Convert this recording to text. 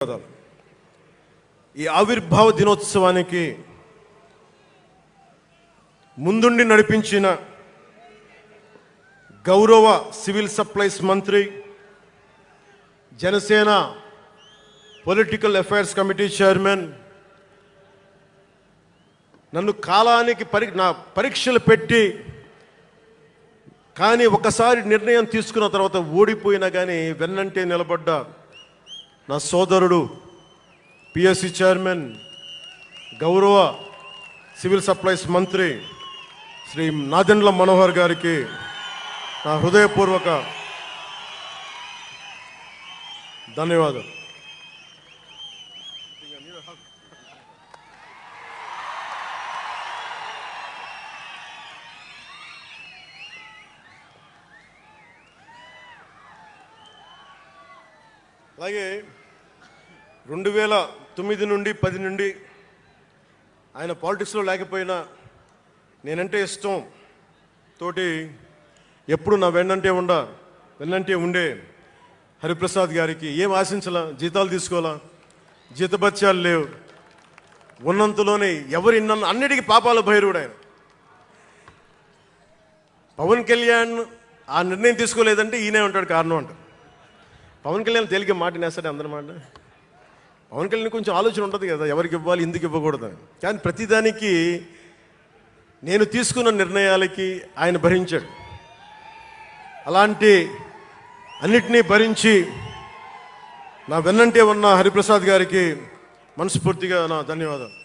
ధన్యవాదాలు. ఈ ఆవిర్భావ దినోత్సవానికి ముందుండి నడిపించిన గౌరవ సివిల్ సప్లైస్ మంత్రి Janasena political affairs committee chairman నన్ను కాలానికి పరి నా పరీక్షలు పెట్టి కానీ ఒకసారి నిర్ణయం తీసుకున్న తర్వాత ఓడిపోయినా కానీ వెన్నంటే నిలబడ్డ నా సోదరుడు పిఎస్సి చైర్మన్ గౌరవ సివిల్ సప్లైస్ మంత్రి శ్రీ నాదెండ్ల మనోహర్ గారికి నా హృదయపూర్వక ధన్యవాదాలు అలాగే రెండు వేల తొమ్మిది నుండి పది నుండి ఆయన పాలిటిక్స్లో లేకపోయినా నేనంటే ఇష్టం తోటి ఎప్పుడు నా వెన్నంటే ఉండ వెన్నంటే ఉండే హరిప్రసాద్ గారికి ఏం ఆశించాలా? జీతాలు తీసుకోవాలా? జీతభత్యాలు లేవు. ఉన్నంతలోనే ఎవరు ఇన్న అన్నిటికీ పాపాల భైరుడు ఆయన. పవన్ కళ్యాణ్ ఆ నిర్ణయం తీసుకోలేదంటే ఈయనే ఉంటాడు కారణం అంట పవన్ కళ్యాణ్ తేలిక మాట నేస్తాడు అందరి మాట? పవన్ కళ్యాణ్ కొంచెం ఆలోచన ఉంటుంది కదా ఎవరికి ఇవ్వాలి ఎందుకు ఇవ్వకూడదు కానీ ప్రతిదానికి నేను తీసుకున్న నిర్ణయాలకి ఆయన భరించాడు. అలాంటి అన్నిటినీ భరించి నా వెన్నంటే ఉన్న హరిప్రసాద్ గారికి మనస్ఫూర్తిగా నా ధన్యవాదాలు.